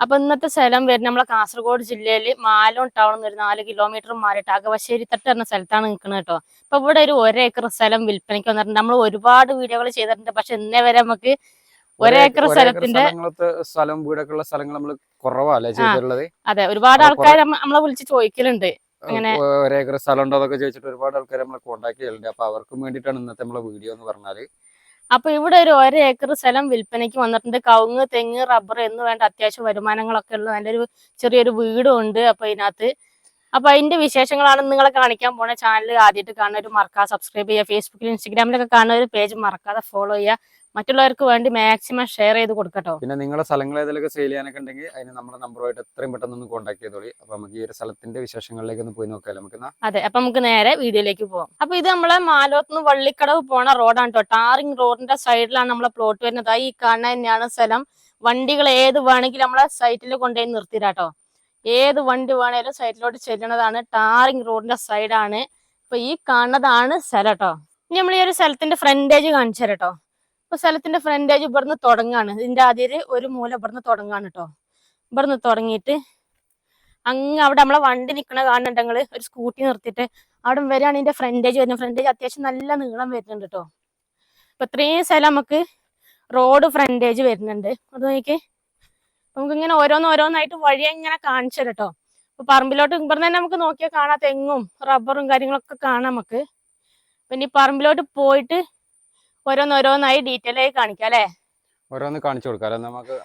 അപ്പൊ ഇന്നത്തെ സ്ഥലം വരുന്ന നമ്മളെ കാസർഗോഡ് ജില്ലയിൽ മാലോൺ ടൗൺ ഒരു നാല് കിലോമീറ്റർ മാറിയിട്ട് അകവശ്ശേരി തട്ട് എന്ന സ്ഥലത്താണ് നിൽക്കുന്നത് കേട്ടോ. അപ്പൊ ഇവിടെ ഒരു ഒരേക്കർ സ്ഥലം വിൽപ്പനയ്ക്ക് വന്നിട്ടുണ്ട്. നമ്മൾ ഒരുപാട് വീഡിയോകൾ ചെയ്തിട്ടുണ്ട്. പക്ഷെ ഇന്നേ വരെ നമുക്ക് ഒരേക്കർ സ്ഥലത്തിന്റെ സ്ഥലം വീടൊക്കെ ഉള്ള സ്ഥലങ്ങൾ നമ്മൾ കുറവല്ലേ ചെയ്തിട്ടുള്ളത്? അതെ. ഒരുപാട് ആൾക്കാർ നമ്മളെ വിളിച്ച് ചോദിക്കലുണ്ട്. അങ്ങനെ ഒരേക്കർ സ്ഥലം ഉണ്ടോ എന്നൊക്കെ ചോദിച്ചിട്ട് ഒരുപാട് ആൾക്കാർ നമ്മളെ കോൺടാക്ട് ചെയ്യലുണ്ട്. അപ്പൊ അവർക്കും വേണ്ടിയിട്ടാണ് ഇന്നത്തെ നമ്മളെ വീഡിയോ എന്ന് പറഞ്ഞാൽ. അപ്പൊ ഇവിടെ ഒരു ഒര ഏക്കർ സ്ഥലം വിൽപ്പനയ്ക്ക് വന്നിട്ടുണ്ട്. കവുങ്ങ് തെങ്ങ് റബ്ബർ എന്ന് വേണ്ട അത്യാവശ്യം വരുമാനങ്ങളൊക്കെ ഉള്ള നല്ലൊരു ചെറിയൊരു വീടും ഉണ്ട് അപ്പൊ ഇതിനകത്ത്. അപ്പൊ അതിന്റെ വിശേഷങ്ങളാണ് നിങ്ങളെ കാണിക്കാൻ പോണ. ചാനൽ ആദ്യമായിട്ട് കാണുന്ന ഒരു മറക്കാതെ സബ്സ്ക്രൈബ് ചെയ്യുക. ഫേസ്ബുക്കിലും ഇൻസ്റ്റാഗ്രാമിലൊക്കെ കാണുന്ന ഒരു പേജ് മറക്കാതെ ഫോളോ ചെയ്യുക. മറ്റുള്ളവർക്ക് വേണ്ടി മാക്സിമം ഷെയർ ചെയ്ത് കൊടുക്കട്ടോ. പിന്നെ നിങ്ങളുടെ സ്ഥലങ്ങൾ ഏതെങ്കിലും സെയിൽ ചെയ്യാനൊക്കെ ഉണ്ടെങ്കിൽ അതിന് നമ്മുടെ നമ്പറുമായിട്ട് എത്രയും പെട്ടെന്ന് ഒന്ന് കോൺടാക്ട് ചെയ്തോളി. അപ്പൊ നമുക്ക് ഈ ഒരു സ്ഥലത്തിന്റെ വിശേഷങ്ങളിലേക്ക് ഒന്ന് പോയി നോക്കാം നമുക്ക് അതെ അപ്പൊ നമുക്ക് നേരെ വീഡിയോയിലേക്ക് പോവാം. അപ്പൊ ഇത് നമ്മളെ മാലോത്തുനിന്ന് വള്ളിക്കടവ് പോണ റോഡാണ് കേട്ടോ ടാറിംഗ് റോഡിന്റെ സൈഡിലാണ് നമ്മളെ പ്ലോട്ട് വരുന്നത്. ഈ കാണുന്ന തന്നെയാണ് സ്ഥലം. വണ്ടികൾ ഏത് വേണമെങ്കിലും നമ്മളെ സൈറ്റിൽ കൊണ്ടുപോയി നിർത്തിരാട്ടോ ഏത് വണ്ടി വേണേലും സൈറ്റിലോട്ട് ചെല്ലണതാണ് ടാറിംഗ് റോഡിന്റെ സൈഡാണ് ഇപ്പൊ ഈ കാണുന്നതാണ് സ്ഥലം കേട്ടോ ഇനി നമ്മൾ ഈ ഒരു സ്ഥലത്തിന്റെ ഫ്രണ്ടേജ് കാണിച്ചു തരാം ഇപ്പൊ സ്ഥലത്തിന്റെ ഫ്രണ്ടേജ് ഇവിടുന്ന് തുടങ്ങാണ്. ഇതിന്റെ ആദ്യം ഒരു മൂല ഇവിടുന്ന് തുടങ്ങാണ് കേട്ടോ ഇവിടുന്ന് തുടങ്ങിയിട്ട് അങ്ങ് അവിടെ നമ്മളെ വണ്ടി നിക്കണ കാണുന്നുണ്ടെങ്കിൽ ഒരു സ്കൂട്ടി നിർത്തിയിട്ട് അവിടെ വരെയാണ് ഇതിന്റെ ഫ്രണ്ടേജ് വരുന്നത്. ഫ്രണ്ടേജ് അത്യാവശ്യം നല്ല നീളം വരുന്നുണ്ട് കേട്ടോ അപ്പൊ ഇത്രയും സ്ഥലം നമുക്ക് റോഡ് ഫ്രണ്ടേജ് വരുന്നുണ്ട്. അത് നോക്കി നമുക്ക് ഇങ്ങനെ ഓരോന്ന് ഓരോന്നായിട്ട് വഴി ഇങ്ങനെ കാണിച്ചു കേട്ടോ അപ്പൊ പറമ്പിലോട്ട് ഇവിടുന്ന് തന്നെ നമുക്ക് നോക്കിയാൽ കാണാം. തെങ്ങും റബ്ബറും കാര്യങ്ങളൊക്കെ കാണാം നമുക്ക്. പിന്നെ ഈ പറമ്പിലോട്ട് പോയിട്ട് ഓരോന്നോരോന്നായി ഡീറ്റെയിൽ ആയി കാണിക്കാം അല്ലെ? ഓരോന്ന് കാണിച്ചു കൊടുക്കാം. അല്ലെ? നമുക്ക്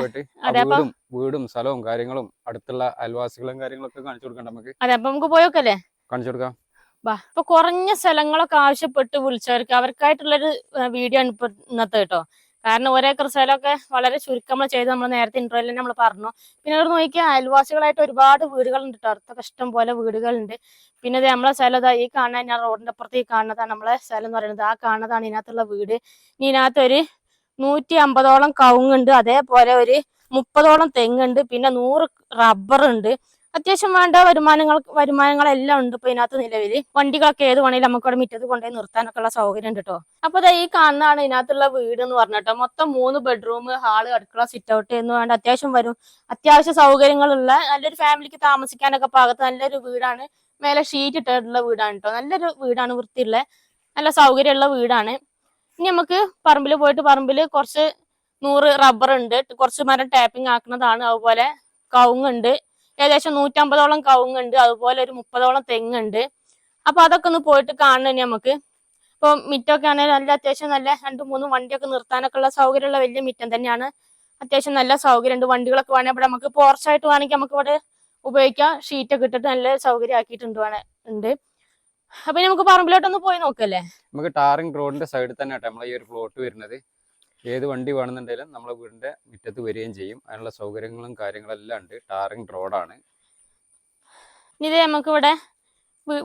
പോയിട്ട് അപ്പൊ വീടും വീടും സ്ഥലവും കാര്യങ്ങളും അടുത്തുള്ള അയൽവാസികളും കാര്യങ്ങളൊക്കെ കാണിച്ചു കൊടുക്കാം നമുക്ക്. അതെ അപ്പൊ നമുക്ക് പോയോക്കല്ലേ കാണിച്ചു കൊടുക്കാം. വാ ഇപ്പൊ കുറഞ്ഞ സ്ഥലങ്ങളൊക്കെ ആവശ്യപ്പെട്ട് വിളിച്ചവർക്ക് അവർക്കായിട്ടുള്ളൊരു വീഡിയോ ആണ് ഇപ്പൊ ഇന്നത്തെ കേട്ടോ. കാരണം ഒരേക്കർ സ്ഥലമൊക്കെ വളരെ ചുരുക്കം നമ്മൾ ചെയ്ത് നമ്മൾ നേരത്തെ ഇന്റർവ്യൂവിൽ നമ്മൾ പറഞ്ഞു. പിന്നെ അവർ നോക്കിയാൽ അയൽവാസികളായിട്ട് ഒരുപാട് വീടുകളുണ്ട് കേട്ടോ അടുത്തൊക്കെ ഇഷ്ടം പോലെ വീടുകളുണ്ട്. പിന്നെ ഇത് നമ്മളെ സ്ഥലം ഈ കാണാൻ ഞാൻ റോഡിന്റെ അപ്പുറത്ത് ഈ കാണുന്നതാണ് നമ്മളെ സ്ഥലം എന്ന് പറയുന്നത്. ആ കാണുന്നതാണ് ഇതിനകത്തുള്ള വീട്. ഇനി ഇതിനകത്ത് ഒരു നൂറ്റി അമ്പതോളം കവുങ്ങുണ്ട്. അതേപോലെ ഒരു മുപ്പതോളം തെങ്ങുണ്ട്. പിന്നെ നൂറ് റബ്ബർ ഉണ്ട്. അത്യാവശ്യം വേണ്ട വരുമാനങ്ങൾ വരുമാനങ്ങളെല്ലാം ഉണ്ട് ഇപ്പൊ ഇതിനകത്ത് നിലവിൽ വണ്ടികളൊക്കെ ഏത് വേണേലും നമുക്ക് അവിടെ മുറ്റത്ത് കൊണ്ടുപോയി നിർത്താനൊക്കെ ഉള്ള സൗകര്യം ഉണ്ട് കേട്ടോ അപ്പൊ ഈ കാണുന്നതാണ് ഇതിനകത്തുള്ള വീട് എന്ന് പറഞ്ഞിട്ടോ. മൊത്തം മൂന്ന് ബെഡ്റൂം ഹാൾ അടുക്കള സിറ്റ് ഔട്ട് എന്ന് വേണ്ട അത്യാവശ്യം വരും. അത്യാവശ്യ സൗകര്യങ്ങളുള്ള നല്ലൊരു ഫാമിലിക്ക് താമസിക്കാനൊക്കെ പാകത്ത് നല്ലൊരു വീടാണ്. മേലെ ഷീറ്റ് ഇട്ടിട്ടുള്ള വീടാണ് കേട്ടോ നല്ലൊരു വീടാണ് വൃത്തിയുള്ള നല്ല സൗകര്യമുള്ള വീടാണ്. ഇനി നമുക്ക് പറമ്പിൽ പോയിട്ട് പറമ്പിൽ കുറച്ച് നൂറ് റബ്ബർ ഉണ്ട്. കുറച്ച് മരം ടാപ്പിംഗ് ആക്കുന്നതാണ്. അതുപോലെ കവുങ്ങുണ്ട്. ഏകദേശം നൂറ്റമ്പതോളം കവുങ്ങുണ്ട് അതുപോലെ ഒരു മുപ്പതോളം തെങ്ങുണ്ട്. അപ്പൊ അതൊക്കെ ഒന്ന് പോയിട്ട് കാണണം നമുക്ക്. ഇപ്പൊ മിറ്റമൊക്കെ ആണെങ്കിൽ നല്ല അത്യാവശ്യം നല്ല രണ്ടു മൂന്ന് വണ്ടിയൊക്കെ നിർത്താനൊക്കെ ഉള്ള സൗകര്യമുള്ള വലിയ മിറ്റം തന്നെയാണ്. അത്യാവശ്യം നല്ല സൗകര്യം ഉണ്ട് വണ്ടികളൊക്കെ വേണേൽ ഇവിടെ നമുക്ക് പോർച്ചായിട്ട് വേണമെങ്കിൽ നമുക്ക് ഇവിടെ ഉപയോഗിക്കാം. ഷീറ്റൊക്കെ ഇട്ടിട്ട് നല്ല സൗകര്യം ആക്കിയിട്ടുണ്ട് ഉണ്ട്. അപ്പൊ നമുക്ക് പറമ്പിലോട്ടൊന്ന് പോയി നോക്കല്ലേ? നമുക്ക് ടാറിംഗ് റോഡിന്റെ സൈഡിൽ തന്നെ ഈ ഒരു പ്ലോട്ട് വരുന്നത്. ഏത് വണ്ടി വേണമെന്നുണ്ടെങ്കിലും നമ്മളെ വീടിന്റെ മുറ്റത്ത് വരികയും ചെയ്യും. അതിനുള്ള സൗകര്യങ്ങളും കാര്യങ്ങളെല്ലാം ഉണ്ട്. ടാറിങ് റോഡാണ്. ഇത് നമുക്ക് ഇവിടെ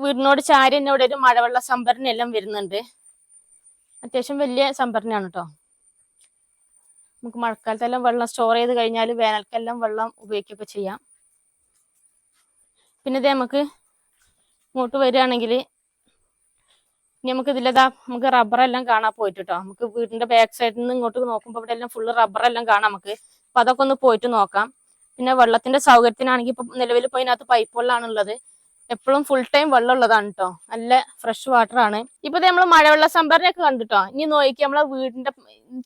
വീടിനോട് ചാരി ഒരു മഴവെള്ള സംഭരണി എല്ലാം വരുന്നുണ്ട്. അത്യാവശ്യം വലിയ സംഭരണിയാണ് കേട്ടോ നമുക്ക് മഴക്കാലത്തെല്ലാം വെള്ളം സ്റ്റോർ ചെയ്ത് കഴിഞ്ഞാൽ വേനൽക്കെല്ലാം വെള്ളം ഉപയോഗിക്കുകയൊക്കെ ചെയ്യാം. പിന്നെ ഇത് നമുക്ക് ഇങ്ങോട്ട് വരികയാണെങ്കിൽ നമുക്ക് ഇതിലതാ നമുക്ക് റബ്ബർ എല്ലാം കാണാൻ പോയിട്ട് നമുക്ക് വീടിന്റെ ബാക്ക് സൈഡിൽ നിന്ന് ഇങ്ങോട്ട് നോക്കുമ്പോൾ ഇവിടെ എല്ലാം ഫുള്ള് റബ്ബറെല്ലാം കാണാം നമുക്ക്. അപ്പൊ അതൊക്കെ ഒന്ന് പോയിട്ട് നോക്കാം. പിന്നെ വെള്ളത്തിന്റെ സൗകര്യത്തിനാണെങ്കിൽ ഇപ്പൊ നിലവിൽ ഇപ്പൊ ഇതിനകത്ത് പൈപ്പ് വെള്ളമാണ് ഉള്ളത് എപ്പോഴും ഫുൾ ടൈം വെള്ളം ഉള്ളതാണ് കേട്ടോ നല്ല ഫ്രഷ് വാട്ടർ ആണ്. ഇപ്പൊ നമ്മൾ മഴവെള്ള സംഭരണിയൊക്കെ കണ്ടിട്ടോ. ഇനി നോക്കി നമ്മളെ വീടിന്റെ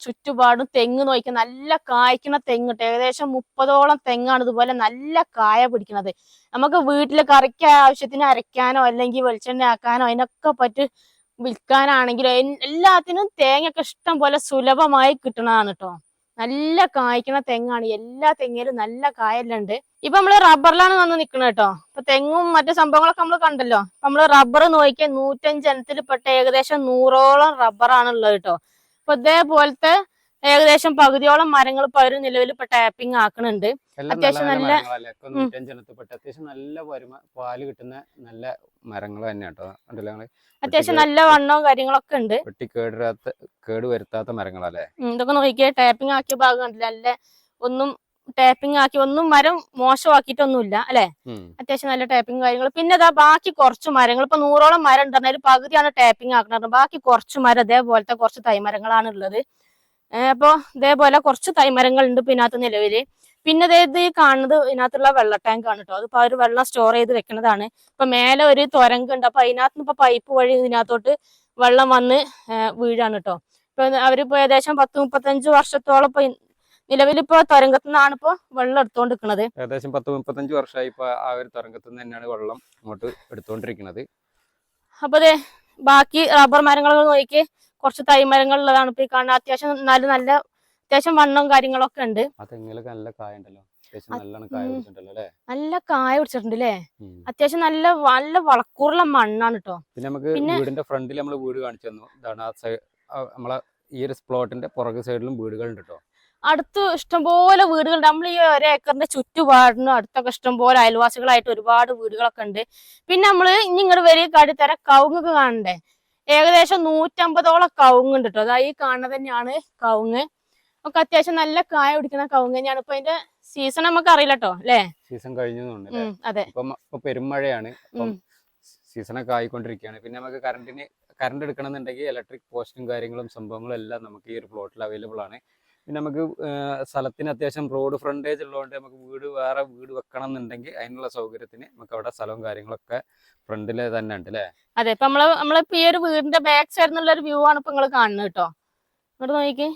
ചുറ്റുപാടും തെങ്ങ് നോക്കി നല്ല കായ്ക്കണ തെങ്ങ് കേട്ടോ ഏകദേശം മുപ്പതോളം തെങ്ങാണ് ഇതുപോലെ നല്ല കായ പിടിക്കുന്നത് നമുക്ക് വീട്ടിലെ കറിക്ക് ആവശ്യത്തിന് അരയ്ക്കാനോ അല്ലെങ്കിൽ വെളിച്ചെണ്ണ ആക്കാനോ അതിനൊക്കെ പറ്റി വിൽക്കാനാണെങ്കിലും എല്ലാത്തിനും തേങ്ങയൊക്കെ ഇഷ്ടം പോലെ സുലഭമായി കിട്ടണതാണ് കേട്ടോ നല്ല കായ്ക്കണ തെങ്ങാണ്. എല്ലാ തെങ്ങിലും നല്ല കായെല്ലാം ഉണ്ട് ഇപ്പൊ നമ്മൾ റബ്ബറിലാണ് വന്ന് നിക്കണത് കേട്ടോ ഇപ്പൊ തെങ്ങും മറ്റു സംഭവങ്ങളൊക്കെ നമ്മൾ കണ്ടല്ലോ. നമ്മൾ റബ്ബർ നോക്കിയാൽ നൂറ്റഞ്ച് പെട്ട ഏകദേശം നൂറോളം റബ്ബറാണ് ഉള്ളത് കേട്ടോ അപ്പൊ ഇതേപോലത്തെ ഏകദേശം പകുതിയോളം മരങ്ങൾ ഇപ്പൊ അവർ നിലവിൽ ഇപ്പൊ ടാപ്പിംഗ് ആക്കണുണ്ട്. അത്യാവശ്യം നല്ല അത്യാവശ്യം നല്ല പാൽ കിട്ടുന്ന നല്ല മരങ്ങൾ തന്നെ കേട്ടോ. അത്യാവശ്യം നല്ല വണ്ണവും കാര്യങ്ങളൊക്കെ ഉണ്ട്. വെട്ടി കേടുവരാത്ത കേട് വരുത്താത്ത മരങ്ങളല്ലേ ഇതൊക്കെ നോക്കിയാൽ ടാപ്പിംഗ് ആക്കിയ ഭാഗം കണ്ടില്ല? നല്ല ഒന്നും ടാപ്പിംഗ് ആക്കി ഒന്നും മരം മോശമാക്കിയിട്ടൊന്നുമില്ല അല്ലെ? അത്യാവശ്യം നല്ല ടാപ്പിംഗ് കാര്യങ്ങൾ. പിന്നെ അതാ ബാക്കി കുറച്ച് മരങ്ങൾ. ഇപ്പൊ നൂറോളം മരം ഉണ്ട് അതിൽ പകുതിയാണ് ടാപ്പിംഗ് ആക്കുന്നത് ബാക്കി കുറച്ച് മരം അതേപോലത്തെ കുറച്ച് തൈമരങ്ങളാണ് ഉള്ളത്. ഏഹ് അപ്പൊ ഇതേപോലെ കുറച്ച് തൈമരങ്ങൾ ഉണ്ട് പിന്നെ അതിനകത്ത് നിലവിൽ. പിന്നെ അതായത് ഈ കാണുന്നത് ഇതിനകത്തുള്ള വെള്ള ടാങ്ക് ആണ് കേട്ടോ അതിപ്പോ അവർ വെള്ളം സ്റ്റോർ ചെയ്ത് വെക്കുന്നതാണ് ഇപ്പൊ മേലെ ഒരു തുരങ്ക് ഉണ്ട്. അപ്പൊ അതിനകത്ത് ഇപ്പൊ പൈപ്പ് വഴി ഇതിനകത്തോട്ട് വെള്ളം വന്ന് വീഴാണ് കേട്ടോ ഇപ്പൊ അവരിപ്പോ ഏകദേശം പത്ത് മുപ്പത്തഞ്ച് വർഷത്തോളം ഇപ്പൊ നിലവിലിപ്പോ തുരങ്കത്തു നിന്നാണ് ഇപ്പൊ വെള്ളം എടുത്തോണ്ട് നിൽക്കുന്നത് ഏകദേശം പത്ത് മുപ്പത്തഞ്ച് വർഷമായി ഇപ്പൊ ആ ഒരു തുരങ്കത്തു തന്നെയാണ് വെള്ളം ഇങ്ങോട്ട് എടുത്തോണ്ടിരിക്കുന്നത് അപ്പൊ അതെ ബാക്കി റബ്ബർ മരങ്ങൾ നോക്കി കുറച്ച് തൈമരങ്ങൾ ഉള്ളതാണ് ഇപ്പൊ ഈ കാണുന്നത് അത്യാവശ്യം നല്ല നല്ല അത്യാവശ്യം വണ്ണവും കാര്യങ്ങളൊക്കെ ഉണ്ട്. നല്ല കായ ഉണ്ടല്ലോ നല്ല പിടിച്ചിട്ടുണ്ട് അല്ലേ. അത്യാവശ്യം നല്ല നല്ല വളക്കൂറുള്ള മണ്ണാണ് കേട്ടോ പിന്നെ നമുക്ക് പിന്നെ- വീടിന്റെ ഫ്രണ്ടിൽ നമ്മൾ വീട് കാണിച്ചു തന്നു. നമ്മളെ ഈ ഒരു പ്ലോട്ടിന്റെ പുറകു സൈഡിലും വീടുകളുണ്ട് കേട്ടോ അടുത്ത് ഇഷ്ടംപോലെ വീടുകളുണ്ട്. നമ്മൾ ഈ ഒരു ഏക്കറിന്റെ ചുറ്റുപാടിനും അടുത്തൊക്കെ ഇഷ്ടംപോലെ അയൽവാസികളായിട്ട് ഒരുപാട് വീടുകളൊക്കെ ഉണ്ട്. പിന്നെ നമ്മൾ ഇനി ഇങ്ങോട്ട് വരിക കാട്ടിത്തര കവുങ്ങൊക്കെ കാണണ്ടേ? ഏകദേശം നൂറ്റമ്പതോളം കവുങ്ങുണ്ട് കേട്ടോ അതാ ഈ കാണുന്നത് തന്നെയാണ് കവുങ്ങ്. ഒക്കെ അത്യാവശ്യം നല്ല കായ പിടിക്കുന്ന കവുങ്ങ് തന്നെയാണ്. ഇപ്പൊ അതിന്റെ സീസൺ നമുക്ക് അറിയില്ല കേട്ടോ അല്ലേ? സീസൺ കഴിഞ്ഞു അതെ പെരുമഴയാണ്. സീസണൊക്കെ ആയിക്കൊണ്ടിരിക്കുകയാണ്. പിന്നെ നമുക്ക് കറണ്ടിന് കറണ്ട് എടുക്കണമെന്നുണ്ടെങ്കിൽ ഇലക്ട്രിക് പോസ്റ്റും കാര്യങ്ങളും സംഭവങ്ങളും എല്ലാം നമുക്ക് ഈ ഒരു പ്ലോട്ടിൽ അവൈലബിൾ ആണ്. പിന്നെ നമുക്ക് സ്ഥലത്തിന് അത്യാവശ്യം റോഡ് ഫ്രണ്ടേജ് ഉള്ളതുകൊണ്ട് നമുക്ക് വീട് വേറെ വീട് വെക്കണം എന്നുണ്ടെങ്കിൽ അതിനുള്ള സൗകര്യത്തിന് നമുക്ക് അവിടെ സ്ഥലവും കാര്യങ്ങളൊക്കെ ഫ്രണ്ടിൽ തന്നെ ഉണ്ട് അല്ലേ അതെ ഇപ്പൊ നമ്മൾ നമ്മളിപ്പോ ഈ ഒരു വീടിന്റെ ബാക്ക് സൈഡിൽ നിന്നുള്ള ഒരു വ്യൂ ആണ് ഇപ്പൊ നിങ്ങൾ കാണുന്നത് കേട്ടോ. ഇവിടെ നോക്കി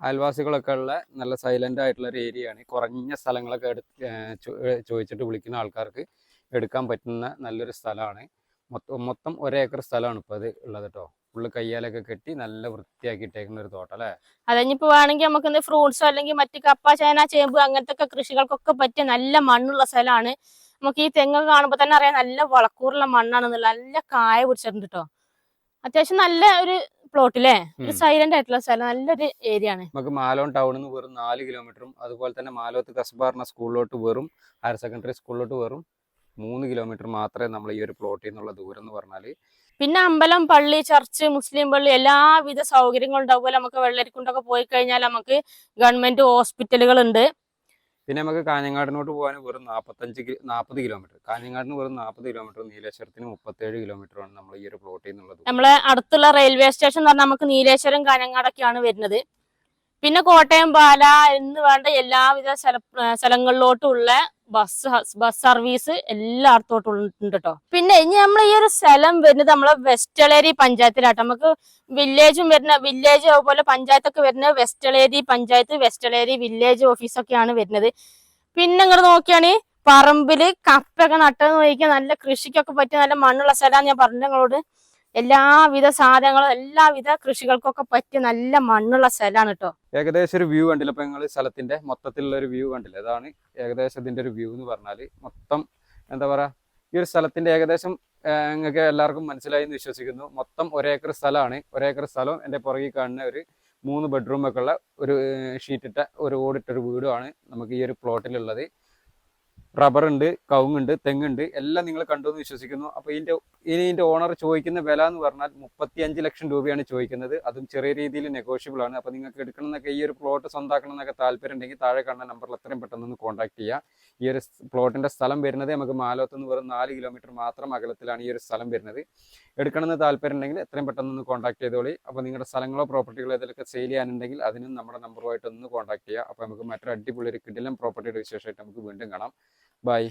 അയൽവാസികളൊക്കെ ഉള്ള നല്ല സൈലന്റ് ആയിട്ടുള്ള ഒരു ഏരിയ ആണ്. കുറഞ്ഞ സ്ഥലങ്ങളൊക്കെ ചോദിച്ചിട്ട് വിളിക്കുന്ന ആൾക്കാർക്ക് എടുക്കാൻ പറ്റുന്ന നല്ലൊരു സ്ഥലമാണ്. മൊത്തം മൊത്തം ഒരേക്കർ സ്ഥലമാണ് ഇപ്പോൾ അത് ഉള്ളത് കേട്ടോ. ഫുള്ള് കയ്യാലൊക്കെ കെട്ടി നല്ല വൃത്തിയാക്കി ഇട്ടേക്കുന്ന ഒരു തോട്ടം അല്ലേ? അതഞ്ഞിപ്പോ വേണമെങ്കിൽ നമുക്ക് ഫ്രൂട്ട്സോ അല്ലെങ്കിൽ മറ്റു കപ്പ ചേന ചേമ്പ് അങ്ങനത്തെ ഒക്കെ കൃഷികൾക്കൊക്കെ പറ്റിയ നല്ല മണ്ണുള്ള സ്ഥലമാണ് നമുക്ക് ഈ തെങ്ങ് കാണുമ്പോൾ തന്നെ അറിയാം നല്ല വളക്കൂറുള്ള മണ്ണാണെന്നുള്ള നല്ല കായ പിടിച്ചിട്ടുണ്ട് കേട്ടോ അത്യാവശ്യം നല്ല ഒരു പ്ലോട്ടില്ലേ ഒരു. സൈലന്റ് ആയിട്ടുള്ള സ്ഥലം നല്ലൊരു ഏരിയ ആണ്. നമുക്ക് മാലോൺ ടൗണിൽ നിന്ന് വെറും നാല് കിലോമീറ്ററും അതുപോലെ തന്നെ മാലോത്ത് കസ്ബാറിന സ്കൂളിലോട്ട് വെറും ഹയർ സെക്കൻഡറി സ്കൂളിലോട്ട് വെറും മൂന്ന് കിലോമീറ്റർ മാത്രമേ നമ്മൾ ഈ ഒരു പ്ലോട്ടിൽ നിന്നുള്ള ദൂരം എന്ന് പറഞ്ഞാൽ പിന്നെ അമ്പലം പള്ളി ചർച്ച് മുസ്ലിം പള്ളി എല്ലാവിധ സൗകര്യങ്ങളും ഉണ്ടാവും. നമുക്ക് വെള്ളരിക്കുണ്ടൊക്കെ പോയി കഴിഞ്ഞാൽ നമുക്ക് ഗവൺമെന്റ് ഹോസ്പിറ്റലുകൾ ഉണ്ട് പിന്നെ നമുക്ക് കാഞ്ഞങ്ങാടിനോട്ട് പോകാൻ വെറും നാൽപ്പത്തഞ്ച് നാൽപ്പത് കിലോമീറ്റർ. കാഞ്ഞങ്ങാടിന് വെറും നാൽപ്പത് കിലോമീറ്റർ നീലേശ്വരത്തിന് മുപ്പത്തേഴ് കിലോമീറ്റർ ആണ് നമ്മൾ ഈ ഒരു പ്ലോട്ടിൽ നിന്നുള്ളത്. നമ്മളെ അടുത്തുള്ള റെയിൽവേ സ്റ്റേഷൻ എന്ന് പറഞ്ഞാൽ നമുക്ക് നീലേശ്വരം കാഞ്ഞങ്ങാടൊക്കെയാണ് വരുന്നത്. പിന്നെ കോട്ടയം പാല എന്ന് വേണ്ട എല്ലാവിധ സ്ഥലങ്ങളിലോട്ടുള്ള ബസ് ബസ് സർവീസ് എല്ലായിടത്തോട്ടും ഉണ്ട് കേട്ടോ പിന്നെ ഇനി നമ്മൾ ഈ ഒരു സ്ഥലം വരുന്നത് നമ്മളെ വെസ്റ്റളേരി പഞ്ചായത്തിലാട്ടോ. നമുക്ക് വില്ലേജും വരുന്ന വില്ലേജ് അതുപോലെ പഞ്ചായത്തൊക്കെ വരുന്ന വെസ്റ്റളേരി പഞ്ചായത്ത് വെസ്റ്റളേരി വില്ലേജ് ഓഫീസൊക്കെയാണ് വരുന്നത്. പിന്നെ ഇങ്ങോട്ട് നോക്കിയാണെങ്കിൽ പറമ്പിൽ കപ്പൊക്കെ നട്ടെന്ന് നോക്കിയാൽ നല്ല കൃഷിക്കൊക്കെ പറ്റിയ നല്ല മണ്ണുള്ള സ്ഥലമാണ് ഞാൻ പറഞ്ഞു നിങ്ങളോട്. എല്ലാവിധ സാധനങ്ങളും എല്ലാവിധ കൃഷികൾക്കൊക്കെ പറ്റിയ നല്ല മണ്ണുള്ള സ്ഥലമാണ് കേട്ടോ ഏകദേശം ഒരു വ്യൂ കണ്ടില്ല? അപ്പൊ നിങ്ങൾ സ്ഥലത്തിന്റെ മൊത്തത്തിലുള്ള ഒരു വ്യൂ കണ്ടില്ല? അതാണ് ഏകദേശം ഇതിന്റെ ഒരു വ്യൂ എന്ന് പറഞ്ഞാൽ മൊത്തം എന്താ പറയാ? ഈ ഒരു സ്ഥലത്തിന്റെ ഏകദേശം നിങ്ങൾക്ക് എല്ലാവർക്കും മനസ്സിലായി എന്ന് വിശ്വസിക്കുന്നു. മൊത്തം ഒരേക്കർ സ്ഥലമാണ്. ഒരേക്കർ സ്ഥലം എന്റെ പുറകിൽ കാണുന്ന ഒരു മൂന്ന് ബെഡ്റൂമൊക്കെ ഉള്ള ഒരു ഷീറ്റിട്ട ഒരു ഓടിട്ട ഒരു വീടുമാണ് നമുക്ക് ഈ ഒരു പ്ലോട്ടിലുള്ളത് റബ്ബർ ഉണ്ട് കവുങ്ങുണ്ട് തെങ്ങുണ്ട് എല്ലാം നിങ്ങൾ കണ്ടു എന്ന് വിശ്വസിക്കുന്നു. അപ്പോൾ ഇതിന്റെ ഇനി ഇതിന്റെ ഓണർ ചോദിക്കുന്ന വില എന്ന് പറഞ്ഞാൽ മുപ്പത്തി അഞ്ച് ലക്ഷം രൂപയാണ് ചോദിക്കുന്നത്. അതും ചെറിയ രീതിയിൽ നെഗോഷ്യബിൾ ആണ്. അപ്പോൾ നിങ്ങൾക്ക് എടുക്കണം എന്നൊക്കെ ഈ ഒരു പ്ലോട്ട് സ്വന്താക്കണം എന്നൊക്കെ താല്പര്യം ഉണ്ടെങ്കിൽ താഴെ കാണുന്ന നമ്പറിൽ എത്രയും പെട്ടെന്ന് ഒന്ന് കോൺടാക്ട് ചെയ്യുക. ഈ ഒരു പ്ലോട്ടിന്റെ സ്ഥലം വരുന്നത് നമുക്ക് മാലോത്ത് എന്ന് വെറും നാല് കിലോമീറ്റർ മാത്രം അകലത്തിലാണ് ഈ ഒരു സ്ഥലം വരുന്നത്. എടുക്കണമെന്ന് താല്പര്യം ഉണ്ടെങ്കിൽ എത്രയും പെട്ടെന്ന് ഒന്ന് കോൺടാക്ട് ചെയ്തോളി. അപ്പോൾ നിങ്ങളുടെ സ്ഥലങ്ങളോ പ്രോപ്പർട്ടികളോ ഇതിലൊക്കെ സെയിൽ ചെയ്യാനുണ്ടെങ്കിൽ അതിനും നമ്മുടെ നമ്പറുമായിട്ട് ഒന്ന് കോൺടാക്ട് ചെയ്യുക. അപ്പോൾ നമുക്ക് മറ്റൊരു അടിപൊളി ഒരു കിടിലം പ്രോപ്പർട്ടിയുടെ വിശേഷമായിട്ട് നമുക്ക് വീണ്ടും കാണാം. บาย